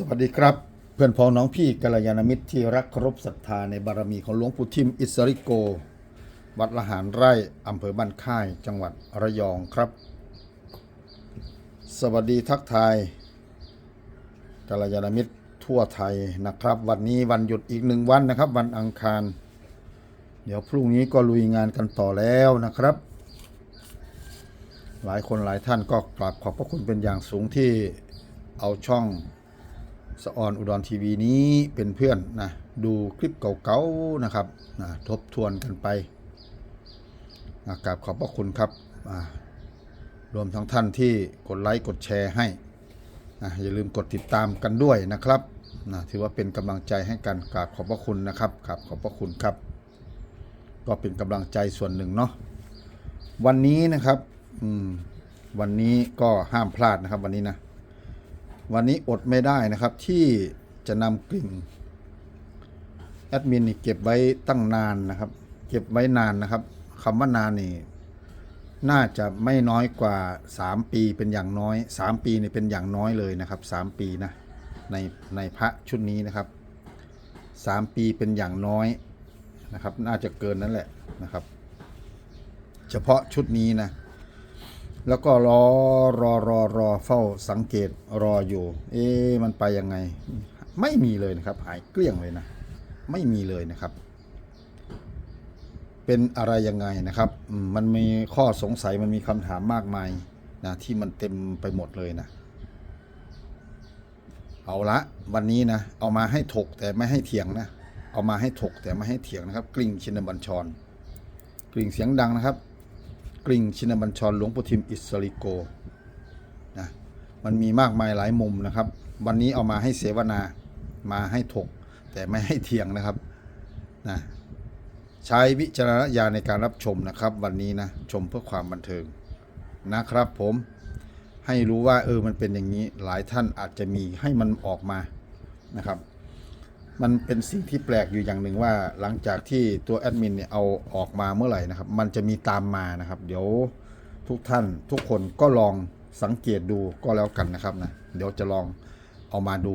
สวัสดีครับ เพื่อนพ้องน้องพี่กัลยาณมิตรที่รักเคารพศรัทธาในบารมีของหลวงปู่ทิมอิสริโก วัดละหารไร่อำเภอบ้านค่ายจังหวัดระยองครับ สวัสดีทักทายกัลยาณมิตรทั่วไทยนะครับ วันนี้วันหยุดอีกหนึ่งวันนะครับ วันอังคาร เดี๋ยวพรุ่งนี้ก็ลุยงานกันต่อแล้วนะครับ หลายคนหลายท่านก็กราบขอบพระคุณเป็นอย่างสูงที่เอาช่อง สออนอุดรทีวีนี้เป็นเพื่อนนะดูคลิปเก่าๆนะครับนะทบทวนกันไปนะกราบขอบพระคุณครับรวมทั้งท่านที่กดไลค์กดแชร์ให้นะอย่าลืมกดติดตามกันด้วยนะครับนะถือว่าเป็นกำลังใจให้กันกราบขอบพระคุณนะครับกราบขอบพระคุณครับ ก็เป็นกำลังใจส่วนหนึ่งเนาะวันนี้นะครับอืมวันนี้ก็ห้ามพลาดนะครับวันนี้นะ วันนี้อดไม่ได้นะครับที่จะนำกลิ่งแอดมินนี่เก็บไว้ตั้งนานนะครับ เก็บไว้นานนะครับคำว่านานนี่น่าจะไม่น้อยกว่า 3 ปีเป็นอย่างน้อย 3 ปีนี่เป็นอย่างน้อยเลยนะครับ 3 ปีนะในในพระชุดนี้นะครับ 3 ปีเป็นอย่างน้อยนะครับ น่าจะเกินนั้นแหละนะครับ เฉพาะชุดนี้นะ แล้วก็รอรอรอรอเฝ้าสังเกตรออยู่ เอ๊ะมันไปยังไง ไม่มีเลยนะครับ หายเกลี้ยงเลยนะ ไม่มีเลยนะครับ เป็นอะไรยังไงนะครับมมันมีข้อสงสัยมันมีคำถามมากมายนะที่มันเต็มไปหมดเลยนะ เอาละวันนี้นะ เอามาให้ถกแต่ไม่ให้เถียงนะ เอามาให้ถกแต่ไม่ให้เถียงนะครับ กลิ่งชินบัญชร กลิ่งเสียงดังนะครับ กริ่งชินบัญชรหลวงปู่ทิมอิสริโกนะมันมีมากมายหลายมุมนะครับ วันนี้เอามาให้เสวนามาให้ถก แต่ไม่ให้เถียงนะครับนะใช้วิจารณญาณในการรับชมนะครับ วันนี้นะชมเพื่อความบันเทิงนะครับผมให้รู้ว่าเออมันเป็นอย่างนี้หลายท่านอาจจะมีให้มันออกมานะครับ มันเป็นสิ่งที่แปลกอยู่อย่างหนึ่งว่า หลังจากที่ตัวแอดมินเนี่ยเอาออกมาเมื่อไหร่นะครับ มันจะมีตามมานะครับ เดี๋ยวทุกท่านทุกคนก็ลองสังเกตดูก็แล้วกันนะครับนะเดี๋ยวจะลองเอามาดู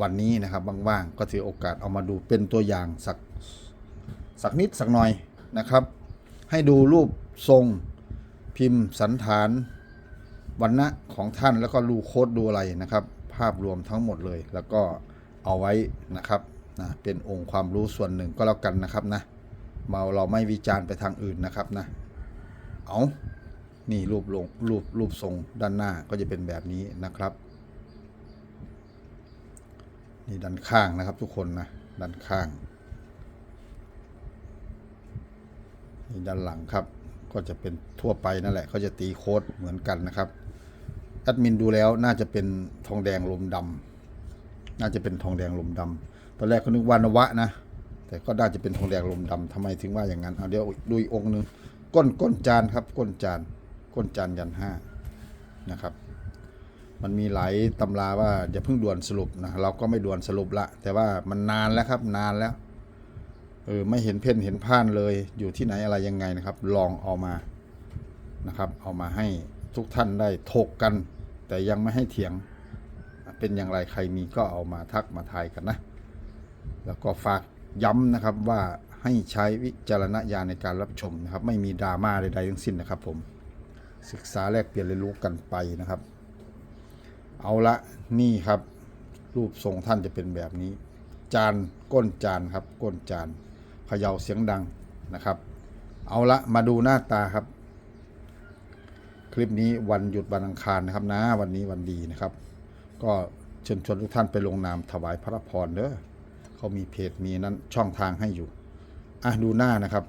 วันนี้นะครับว่างๆก็ถือโอกาสเอามาดูเป็นตัวอย่างสักสักนิดสักหน่อยนะครับ ให้ดูรูปทรงพิมพ์สันฐานวันณะของท่านแล้วก็ดูโคดดูอะไรนะครับ ภาพรวมทั้งหมดเลยแล้วก็เอาไว้นะครับ นะเป็นองค์ความรู้ส่วนหนึ่งก็แล้วกันนะครับนะเราเราไม่วิจารณ์ไปทางอื่นนะครับนะเอานี่รูปลงรูปรูปทรงด้านหน้าก็จะเป็นแบบนี้นะครับ นี่ด้านข้างนะครับทุกคนนะด้านข้างนี่ด้านหลังครับ ก็จะเป็นทั่วไปนั่นแหละเขาจะตีโค้ดเหมือนกันนะครับแอดมินดูแล้วน่าจะเป็นทองแดงลมดำน่าจะเป็นทองแดงลมดำ ตอนแรกก็นึกว่านวะนะ แต่ก็น่าจะเป็นทองแดงลมดำทำไมถึงว่าอย่างนั้น เอาเดี๋ยวดูอีกองค์หนึ่งก้นก้นจานครับ ก้นจาน ก้นจานยันห้านะครับ มันมีหลายตำราว่าอย่าเพิ่งด่วนสรุปนะเราก็ไม่ด่วนสรุปละ แต่ว่ามันนานแล้วครับนานแล้วเออไม่เห็นเพ่นเห็นพ่านเลย อยู่ที่ไหนอะไรยังไงนะครับ ลองเอามานะครับ เอามาให้ทุกท่านได้ถกกัน แต่ยังไม่ให้เถียง เป็นอย่างไรใครมีก็เอามาทักมาทายกันนะ แล้วก็ฝากย้ำนะครับว่าให้ใช้วิจารณญาณในการรับชมนะครับ ไม่มีดราม่าใดๆทั้งสิ้นนะครับ ผมศึกษาแลกเปลี่ยนเรียนรู้กันไปนะครับ เอาละนี่ครับ รูปทรงท่านจะเป็นแบบนี้ จานก้นจานครับ ก้นจานเขย่าเสียงดังนะครับ เอาละมาดูหน้าตาครับ คลิปนี้วันหยุดวันอังคารนะครับนะวันนี้วันดีนะครับ ก็เชิญชวนทุกท่านไปลงนามถวายพระพรเด้อ เขามีเพจมีนั้นช่องทางให้อยู่อะดูหน้านะครับ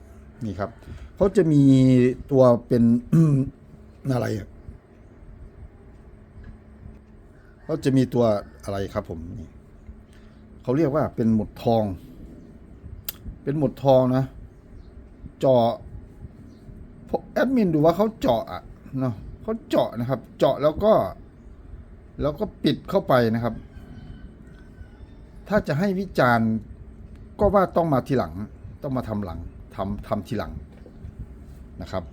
นี่ครับเขาจะมีตัวเป็นอะไรอะเขาจะมีตัวอะไรครับผมนี่เขาเรียกว่าเป็นหมุดทอง เป็นหมุดทองนะเจาะแอดมินดูว่าเขาเจาะอะเนาะเขาเจาะนะครับ เจาะแล้วก็ แล้วก็ปิดเข้าไปนะครับ ถ้าจะให้วิจารณ์ก็ว่าต้องมาทีหลัง ต้องมาทำหลังทำทำทีหลังนะครับ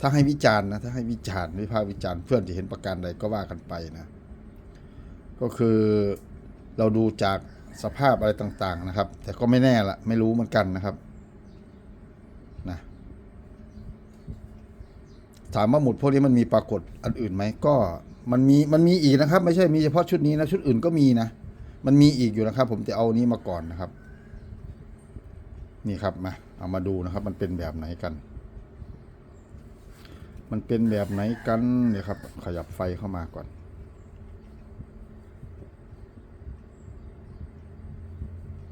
ถ้าให้วิจารณ์นะถ้าให้วิจารณ์วิพากษ์วิจารณ์เพื่อนจะเห็นประการใดก็ว่ากันไปนะ ก็คือเราดูจากสภาพอะไรต่าง ๆนะครับ แต่ก็ไม่แน่ละไม่รู้เหมือนกันนะครับนะถามว่าหมุดพวกนี้มันมีปรากฏอันอื่นไหมก็มันมีมันมีอีกนะครับ ไม่ใช่มีเฉพาะชุดนี้นะชุดอื่นก็มีนะ มันมีอีกอยู่นะครับ ผมจะเอานี้มาก่อนนะครับ นี่ครับมาเอามาดูนะครับ มันเป็นแบบไหนกัน มันเป็นแบบไหนกันเนี่ยครับ ขยับไฟเข้ามาก่อน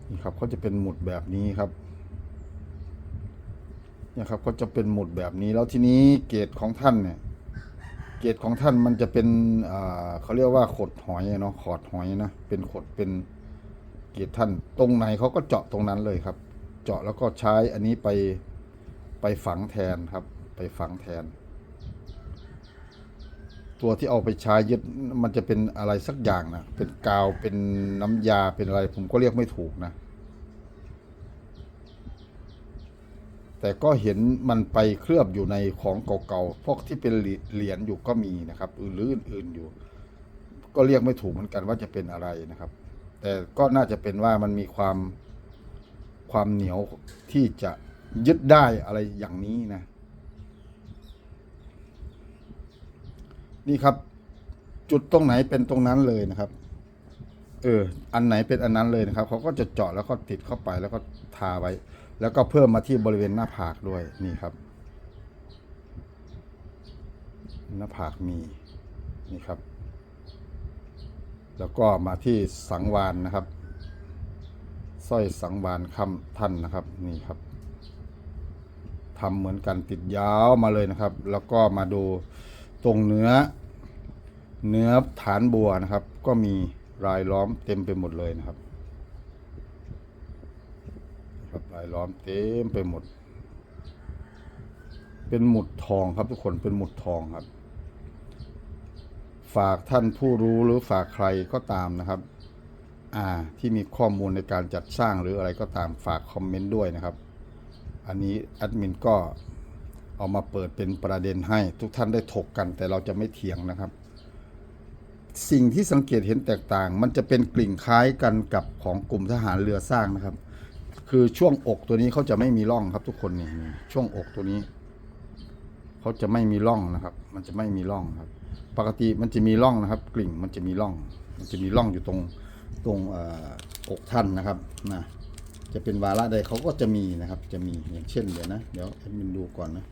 นี่ครับเขาจะเป็นหมุดแบบนี้ครับเนี่ยครับก็จะเป็นหมุดแบบนี้แล้วทีนี้เกรดของท่านเนี่ย เกรดของท่านมันจะเป็นเขาเรียกว่าขดหอยเนาะขอดหอยนะเป็นขดเป็นเกรดท่านตรงไหนเขาก็เจาะตรงนั้นเลยครับ เจาะแล้วก็ใช้อันนี้ไปไปฝังแทนครับ ไปฝังแทน ตัวที่เอาไปใช้ยึดมันจะเป็นอะไรสักอย่างนะเป็นกาวเป็นน้ำยาเป็นอะไร ผมก็เรียกไม่ถูกนะ แต่ก็เห็นมันไปเคลือบอยู่ในของเก่าๆ พวกที่เป็นเหรียญอยู่ก็มีนะครับอื่นหรืออื่นๆอยู่ ก็เรียกไม่ถูกเหมือนกันว่าจะเป็นอะไรนะครับ แต่ก็น่าจะเป็นว่ามันมีความความเหนียวที่จะยึดได้อะไรอย่างนี้นะ นี่ครับ จุดตรงไหนเป็นตรงนั้นเลยนะครับ เออ อันไหนเป็นอันนั้นเลยนะครับเขาก็จะเจาะแล้วก็ติดเข้าไปแล้วก็ทาไว้ แล้วก็เพิ่มมาที่บริเวณหน้าผากด้วยนี่ครับ หน้าผากมีนี่ครับ แล้วก็มาที่สังวานนะครับสร้อยสังวานคำท่านนะครับนี่ครับทำเหมือนกันติดยาวมาเลยนะครับ แล้วก็มาดูตรงเนื้อ เนื้อฐานบัวนะครับ ก็มีรายล้อมเต็มไปหมดเลยนะครับครับราย ล้อมเต็มไปหมด เป็นหมุดทองครับทุกคนเป็นหมุดทองครับ ฝากท่านผู้รู้หรือฝากใครก็ตามนะครับ อ่าที่มีข้อมูลในการจัดสร้างหรืออะไรก็ตามฝากคอมเมนต์ด้วยนะครับ อันนี้แอดมินก็เอามาเปิดเป็นประเด็นให้ทุกท่านได้ถกกัน แต่เราจะไม่เถียงนะครับ สิ่งที่สังเกตเห็นแตกต่าง มันจะเป็นกลิ่นคล้ายกันกับของกลุ่มทหารเรือสร้างนะครับ คือช่วงอกตัวนี้เขาจะไม่มีร่องครับ ทุกคนนี่ช่วงอกตัวนี้เขาจะไม่มีร่องนะครับ มันจะไม่มีร่องครับ ปกติมันจะมีร่องนะครับ กลิ่งมันจะมีร่อง มันจะมีร่องอยู่ตรงตรงอกท่านนะครับนะจะเป็นวาระใดเขาก็จะมีนะครับ จะมีอย่างเช่นเดี๋ยวนะเดี๋ยวแอดมินดูก่อนนะ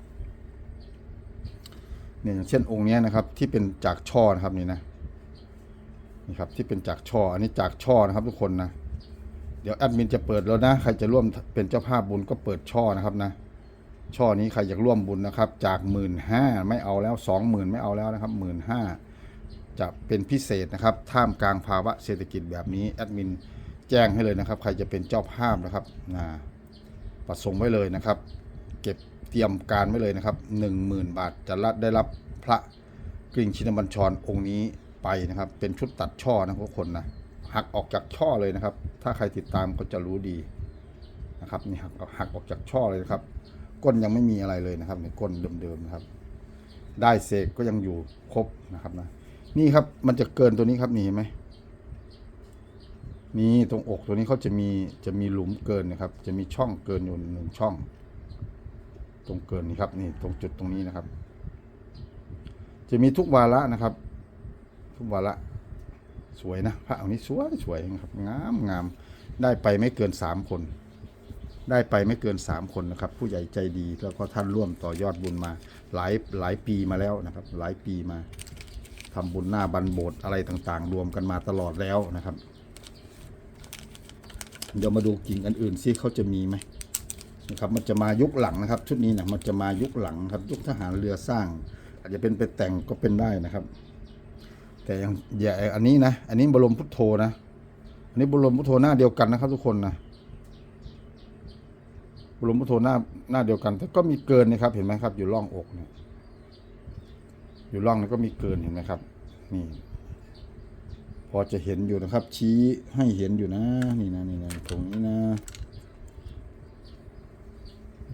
เนี่ยอย่างเช่นองค์นี้นะครับที่เป็นจากช่อนะครับนี่นะนี่ครับที่เป็นจากช่ออันนี้จากช่อนะครับทุกคนนะ เดี๋ยวแอดมินจะเปิดแล้วนะ ใครจะร่วมเป็นเจ้าภาพบุญก็เปิดช่อนะครับนะ ช่อนี้ใครอยากร่วมบุญนะครับ จากหมื่นห้าไม่เอาแล้วสองหมื่นไม่เอาแล้วนะครับหมื่นห้าจะเป็นพิเศษนะครับ ท่ามกลางภาวะเศรษฐกิจแบบนี้แอดมินแจ้งให้เลยนะครับ ใครจะเป็นเจ้าภาพนะครับนะประสงค์ไว้เลยนะครับ เก็บเตรียมการไว้เลยนะครับหนึ่งหมื่นบาทจะรับได้รับพระกริ่งชินบัญชรองค์นี้ไปนะครับ เป็นชุดตัดช่อนะทุกคนนะหักออกจากช่อเลยนะครับ ถ้าใครติดตามก็จะรู้ดีนะครับนี่หักหักออกจากช่อเลยนะครับ ก้นยังไม่มีอะไรเลยนะครับในก้นเดิมๆนะครับ ได้เศษก็ยังอยู่ครบนะครับนะนี่ครับมันจะเกินตัวนี้ครับนี่เห็นไหมนี่ตรงอกตัวนี้เขาจะมีจะมีหลุมเกินนะครับ จะมีช่องเกินอยู่หนึ่งช่อง ตรงเกินนี่ครับนี่ตรงจุดตรงนี้นะครับ จะมีทุกวาระนะครับ ทุกวาระ สวยนะพระองค์นี้สวยสวยนะครับงามงามได้ไปไม่เกินสามคน ได้ไปไม่เกิน3คนนะครับ ผู้ใหญ่ใจดีแล้วก็ท่านร่วมต่อยอดบุญมา หลายหลายปีมาแล้วนะครับ หลายปีมาทำบุญหน้าบันโบสถ์อะไรต่างๆ รวมกันมาตลอดแล้วนะครับ เดี๋ยวมาดูกิ่งอันอื่นซิเขาจะมีไหมนะครับมันจะมายุคหลังนะครับ ชุดนี้นะมันจะมายุคหลังครับ ยุคทหารเรือสร้าง อาจจะเป็นไปแต่งก็เป็นได้นะครับ แต่ยังอย่าอันนี้นะ อันนี้บรมพุทโธนะ อันนี้บรมพุทโธหน้าเดียวกันนะครับ ทุกคนนะบรมพุทโธหน้าหน้าเดียวกัน แต่ก็มีเกินนะครับ เห็นไหมครับ อยู่ร่องอกเนี่ยอยู่ร่องนี้ก็มีเกินเห็นไหมครับ นี่ พอจะเห็นอยู่นะครับ ชี้ให้เห็นอยู่นะ นี่นะนี่นะตรงนี้นะ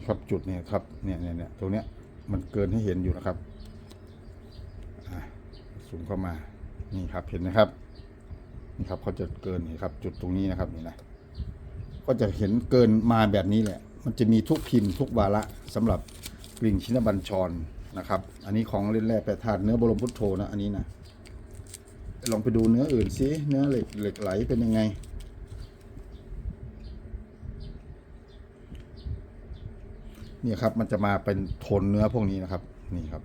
ครับจุดเนี่ยครับเนี่ยเนี่ยเนี่ยตรงเนี้ยมันเกินให้เห็นอยู่นะครับอะซูมเข้ามา นี่ครับเห็นไหมครับ นี่ครับเขาจะเกินนี่ครับ จุดตรงนี้นะครับนี่นะก็จะเห็นเกินมาแบบนี้แหละ มันจะมีทุกพิมพ์ทุกวาระสำหรับกลิ่งชินบัญชรนะครับ อันนี้ของเล่นแร่แปรธาตุเนื้อบรมพุทโธนะอันนี้นะลองไปดูเนื้ออื่นสิเนื้อเหล็กเหล็กไหลเป็นยังไงเนี่ยครับมันจะมาเป็นโทนเนื้อพวกนี้นะครับ นี่ครับ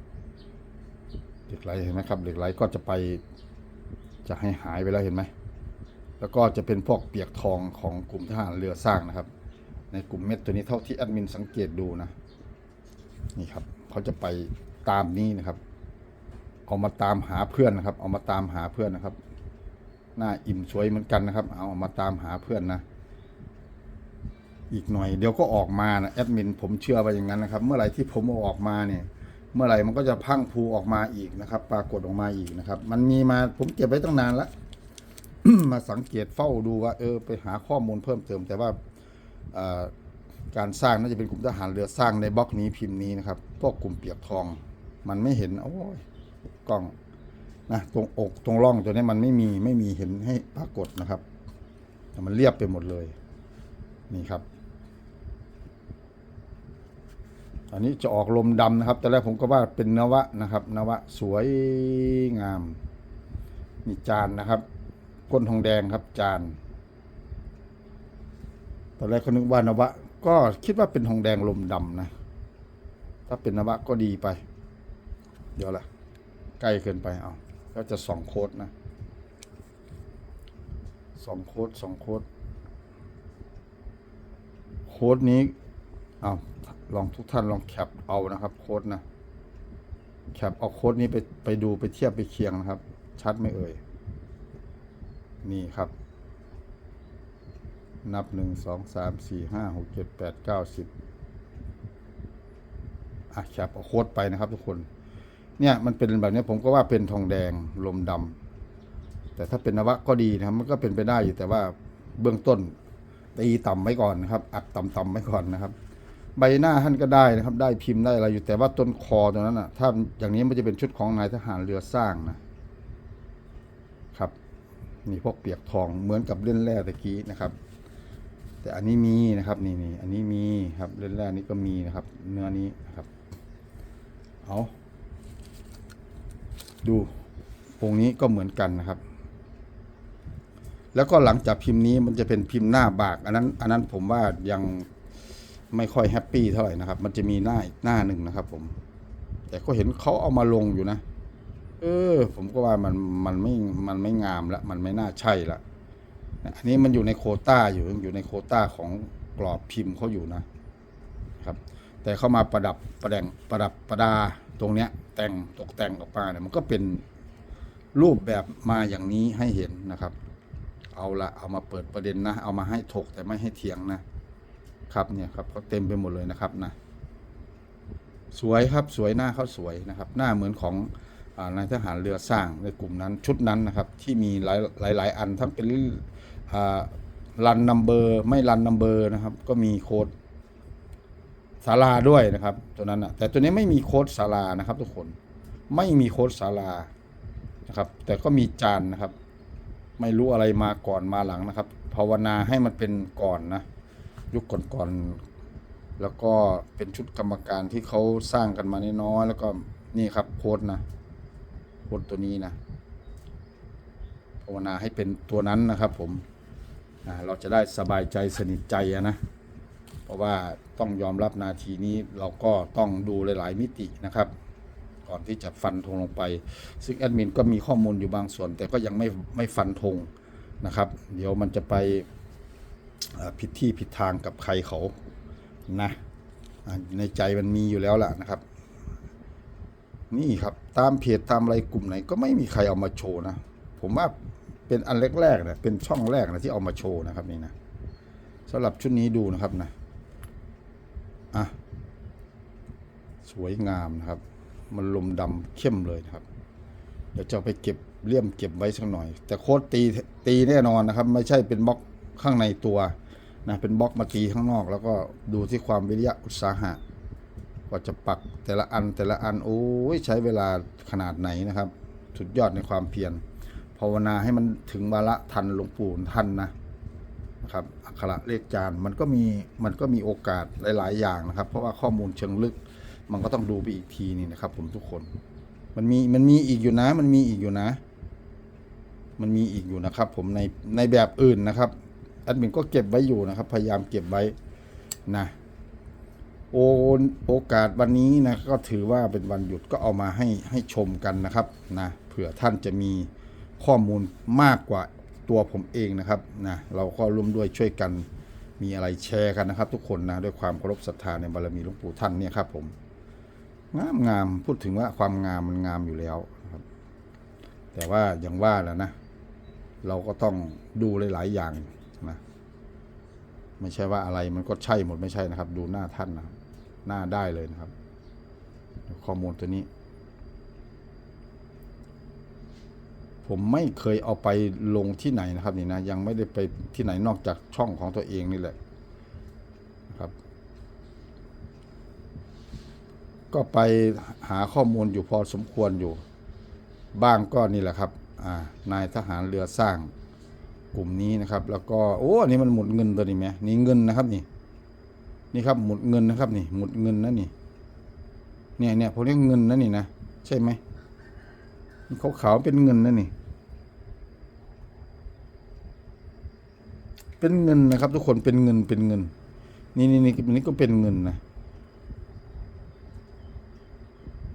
เหล็กไหลเห็นไหมครับเหล็กไหลก็จะไป จะให้หายไปแล้วเห็นไหม แล้วก็จะเป็นพวกเปียกทองของกลุ่มทหารเรือสร้างนะครับ ในกลุ่มเม็ดตัวนี้เท่าที่แอดมินสังเกตดูนะ นี่ครับเขาจะไปตามนี้นะครับ เอามาตามหาเพื่อนนะครับ เอามาตามหาเพื่อนนะครับ หน้าอิ่มสวยเหมือนกันนะครับ เอามาตามหาเพื่อนนะ อีกหน่อยเดี๋ยวก็ออกมานะแอดมินผมเชื่อว่าอย่างนั้นนะครับ เมื่อไหร่ที่ผมเอาออกมาเนี่ย เมื่อไหร่มันก็จะพังพูออกมาอีกนะครับ ปรากฏออกมาอีกนะครับ มันมีมาผมเก็บไว้ตั้งนานแล้วมาสังเกตเฝ้าดูว่า เออ ไปหาข้อมูลเพิ่มเติม แต่ว่าการสร้างน่าจะเป็นกลุ่มทหารเรือสร้างในบล็อกนี้พิมพ์นี้นะครับ พวกกลุ่มเปียกทอง มันไม่เห็นโอ้ยกล้องนะตรงอกตรงร่องตัวนี้มันไม่มีไม่มีเห็นให้ปรากฏนะครับ แต่มันเรียบไปหมดเลย นี่ครับ อันนี้จะออกลมดำนะครับ แต่แรกผมก็ว่าเป็นนวะนะครับ นวะสวยงาม นี่จานนะครับ ก้นทองแดงครับจาน ตอนแรกเขานึกว่านวะ ก็คิดว่าเป็นทองแดงลมดำนะ ถ้าเป็นนวะก็ดีไป เดี๋ยวละใกล้เกินไปเอาก็จะสองโคดนะสองโคดสองโคดโคดนี้เอา ลองทุกท่านลองแคปเอานะครับ โค้ดนะแคปเอาโค้ดนี้ไปไปดูไปเทียบไปเคียงนะครับ ชัดไหมเอ่ย นี่ครับ นับหนึ่งสองสามสี่ห้าหกเจ็ดแปดเก้าสิบอะแคปเอาโค้ดไปนะครับทุกคน เนี่ยมันเป็นแบบนี้ผมก็ว่าเป็นทองแดงลมดำแต่ถ้าเป็นนวะก็ดีนะครับ มันก็เป็นไปได้อยู่แต่ว่าเบื้องต้นตีต่ำไว้ก่อนนะครับ อัดต่ำๆไว้ก่อนนะครับ ใบหน้าท่านก็ได้นะครับ ได้พิมพ์ได้อะไรอยู่แต่ว่าต้นคอตรงนั้นอะ ถ้าอย่างนี้มันจะเป็นชุดของนายทหารเรือสร้างนะครับนี่พวกเปียกทองเหมือนกับเล่นแร่ตะกี้นะครับ แต่อันนี้มีนะครับนี่นี่อันนี้มีครับเล่นแร่นี้ก็มีนะครับ เนื้อนี้นะครับเอาดูองค์นี้ก็เหมือนกันนะครับ แล้วก็หลังจากพิมพ์นี้มันจะเป็นพิมพ์หน้าบาก อันนั้น อันนั้นผมว่ายัง ไม่ค่อยแฮปปี้เท่าไหร่นะครับ มันจะมีหน้าอีกหน้าหนึ่งนะครับผม แต่ก็เห็นเขาเอามาลงอยู่นะ เออ ผมก็ว่ามันมันไม่มันไม่งามละมันไม่น่าใช่ละอันนี้มันอยู่ในโคต้าอยู่อยู่ในโคต้าของกรอบพิมพ์เขาอยู่นะครับ แต่เขามาประดับประแดงประดับประดาตรงเนี้ย แต่งตกแต่งออกมาเนี่ยมันก็เป็นรูปแบบมาอย่างนี้ให้เห็นนะครับ เอาละเอามาเปิดประเด็นนะ เอามาให้ถกแต่ไม่ให้เถียงนะ ครับเนี่ยครับเขาเต็มไปหมดเลยนะครับนะสวยครับสวยหน้าเขาสวยนะครับ หน้าเหมือนของนายทหารเรือสร้างในกลุ่มนั้นชุดนั้นนะครับที่มีหลายหลายหลายอันทั้งเป็นรันนัมเบอร์ไม่รันนัมเบอร์นะครับ ก็มีโค้ดศาลาด้วยนะครับตัวนั้นนะแต่ตัวนี้ไม่มีโค้ดศาลานะครับทุกคนไม่มีโค้ดศาลานะครับ แต่ก็มีจานนะครับ ไม่รู้อะไรมาก่อนมาหลังนะครับ ภาวนาให้มันเป็นก่อนนะ ยุคก่อนๆแล้วก็เป็นชุดกรรมการที่เขาสร้างกันมาน้อยๆแล้วก็นี่ครับโค้ดนะโค้ดตัวนี้นะภาวนาให้เป็นตัวนั้นนะครับผมเราจะได้สบายใจสนิทใจนะเพราะว่าต้องยอมรับนาทีนี้เราก็ต้องดูหลาย ๆ มิตินะครับ ก่อนที่จะฟันธงลงไป ซึ่งแอดมินก็มีข้อมูลอยู่บางส่วน แต่ก็ยังไม่ไม่ฟันธงนะครับ เดี๋ยวมันจะไป ผิดที่ผิดทางกับใครเขานะในใจมันมีอยู่แล้วล่ะนะครับ นี่ครับตามเพจตามอะไรกลุ่มไหนก็ไม่มีใครเอามาโชว์นะ ผมว่าเป็นอันแรกๆนะเป็นช่องแรกนะที่เอามาโชว์นะครับนี่นะสำหรับชุดนี้ดูนะครับนะอะสวยงามนะครับ มันลมดำเข้มเลยนะครับ เดี๋ยวจะไปเก็บเลี่ยมเก็บไว้สักหน่อย แต่โค้ดตีตีแน่นอนนะครับ ไม่ใช่เป็นบล็อก ข้างในตัวนะเป็นบล็อกมาตีข้างนอก แล้วก็ดูที่ความวิริยะอุตสาหะกว่าจะปักแต่ละอันแต่ละอันโอ้ยใช้เวลาขนาดไหนนะครับ สุดยอดในความเพียรภาวนาให้มันถึงวาระทันหลวงปู่ท่านนะนะครับอักขระเลขจานมันก็มีมันก็มีโอกาสหลาย ๆ อย่างนะครับ เพราะว่าข้อมูลเชิงลึก มันก็ต้องดูไปอีกทีนี่นะครับ ผมทุกคน มันมีมันมีอีกอยู่นะ มันมีอีกอยู่นะ มันมีอีกอยู่นะครับ ผมในในแบบอื่นนะครับ แอดมินก็เก็บไว้อยู่นะครับ พยายามเก็บไว้นะโอโอกาสวันนี้นะก็ถือว่าเป็นวันหยุดก็เอามาให้ให้ชมกันนะครับนะเผื่อท่านจะมีข้อมูลมากกว่าตัวผมเองนะครับนะเราก็ร่วมด้วยช่วยกันมีอะไรแชร์กันนะครับ ทุกคนนะด้วยความเคารพศรัทธาในบารมีหลวงปู่ท่านเนี่ยครับผมงามงามพูดถึงว่าความงามมันงามอยู่แล้วครับ แต่ว่าอย่างว่าแหล้วนะ เราก็ต้องดูหลาย ๆ อย่าง ไม่ใช่ว่าอะไรมันก็ใช่หมดไม่ใช่นะครับ ดูหน้าท่านนะหน้าได้เลยนะครับ ข้อมูลตัวนี้ ผมไม่เคยเอาไปลงที่ไหนนะครับนี่นะยังไม่ได้ไปที่ไหนนอกจากช่องของตัวเองนี่แหละนะครับ ก็ไปหาข้อมูลอยู่พอสมควรอยู่ บ้างก็นี่แหละครับนายทหารเรือสร้าง กลุ่มนี้นะครับ แล้วก็โอ้อันนี้มันหมุดเงินตัวนี้ไหมนี่เงินนะครับนี่ นี่ครับหมุดเงินนะครับนี่ หมุดเงินนะนี่ เนี่ยเนี่ยผมเรียกเงินนะนี่นะใช่ไหมขาวขาวเป็นเงินนะนี่ เป็นเงินนะครับ ทุกคนเป็นเงินเป็นเงิน นี่นี่นี่อันนี้ก็เป็นเงินนะ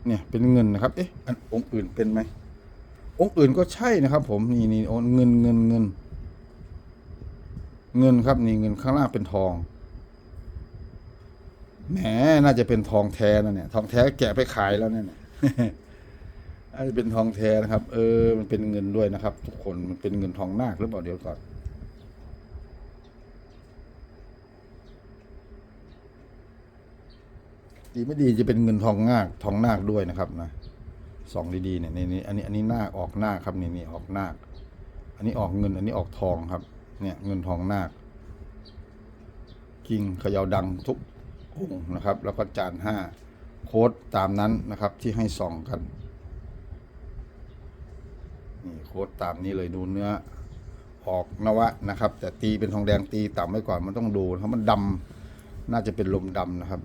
เนี่ยเป็นเงินนะครับ เอ๊ะอันองค์อื่นเป็นไหมองค์อื่นก็ใช่นะครับผม นี่นี่เงินเงินเงิน เงินครับนี่เงินข้างล่างเป็นทองแหมน่าจะเป็นทองแท้นะเนี่ย ทองแท้แกะไปขายแล้วเนี่ยน่าจจะเป็นทองแท้นะครับ เออ มันเป็นเงินด้วยนะครับ ทุกคนมันเป็นเงินทองนาคหรือเปล่าเดี๋ยวก่อนดีไม่ดีจะเป็นเงินทองนาคทองนาคด้วยนะครับนะสองดีๆเนี่ยนี่นี่อันนี้อันนี้นาคออกนาคครับนี่นี่ออกนาคอันนี้ออกเงิน อันนี้ออกทองครับ เนี่ยเงินทองนาคกิ่งเขย่าดังทุกองค์นะครับ แล้วก็จานห้าโค้ดตามนั้นนะครับที่ให้ส่องกันนี่โค้ดตามนี้เลยดูเนื้อออกนวะนะครับ แต่ตีเป็นทองแดงตีต่ำไว้ก่อนมันต้องดูเพราะมันดำน่าจะเป็นลมดำนะครับ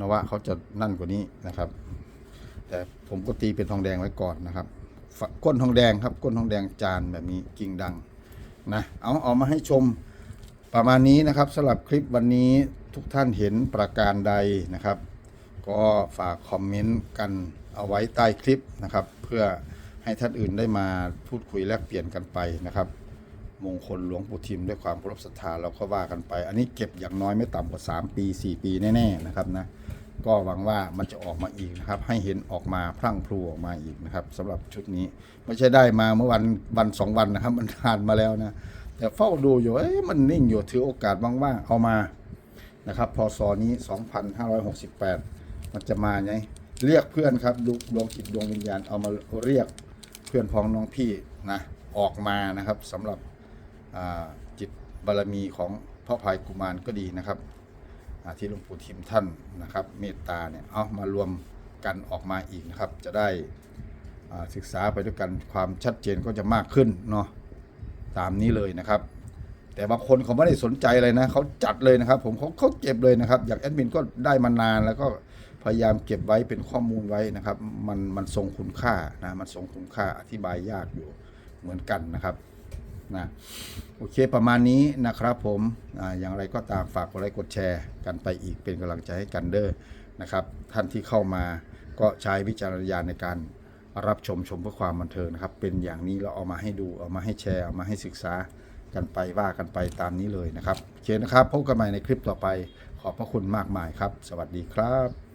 นวะเขาจะนั่นกว่านี้นะครับ แต่ผมก็ตีเป็นทองแดงไว้ก่อนนะครับก้นทองแดงครับก้นทองแดงจานแบบนี้กิ่งดังนะเอาเอามาให้ชมประมาณนี้นะครับสำหรับคลิปวันนี้ทุกท่านเห็นประการใดนะครับ ก็ฝากคอมเมนต์กันเอาไว้ใต้คลิปนะครับ เพื่อให้ท่านอื่นได้มาพูดคุยแลกเปลี่ยนกันไปนะครับ มงคลหลวงปู่ทิมด้วยความเคารพศรัทธาเราก็ว่ากันไป อันนี้เก็บอย่างน้อยไม่ต่ำกว่า 3 ปี 4 ปีแน่ๆนะครับนะ ก็หวังว่ามันจะออกมาอีกนะครับ ให้เห็นออกมาพรั่งพรูออกมาอีกนะครับสำหรับชุดนี้ไม่ใช่ได้มาเมื่อวันวันสองวันนะครับ มันผ่านมาแล้วนะ แต่เฝ้าดูอยู่เอ้ยมันนิ่งอยู่ถือโอกาสว่างๆเอามานะครับพศนี้ 2568 มันจะมาไงเรียกเพื่อนครับดูดวงจิตดวงวิญญาณเอามาเรียกเพื่อนพ้องน้องพี่นะออกมานะครับสำหรับจิตบารมีของพ่อพายกุมารก็ดีนะครับ ที่หลวงปู่ทิมท่านนะครับ เมตตาเนี่ยเอามารวมกันออกมาอีกนะครับ จะได้ศึกษาไปด้วยกันความชัดเจนก็จะมากขึ้นเนาะตามนี้เลยนะครับ แต่บางคนเขาไม่ได้สนใจเลยนะเขาจัดเลยนะครับ ผมเขาเขาเก็บเลยนะครับ อย่างแอดมินก็ได้มานานแล้วก็พยายามเก็บไว้เป็นข้อมูลไว้นะครับ มันมันทรงคุณค่านะมันทรงคุณค่าอธิบายยากอยู่เหมือนกันนะครับ นะโอเคประมาณนี้นะครับผมออย่างไรก็ตามฝากกดไลค์กดแชร์กันไปอีกเป็นกำลังใจให้กันเด้อนะครับ ท่านที่เข้ามาก็ใช้วิจารณญาณในการรับชมชมเพื่อความบันเทิงนะครับ เป็นอย่างนี้เราเอามาให้ดูเอามาให้แชร์เอามาให้ศึกษากันไปว่ากันไปตามนี้เลยนะครับโอเคนะครับพบกันใหม่ในคลิปต่อไปขอบพระคุณมากมายครับ สวัสดีครับ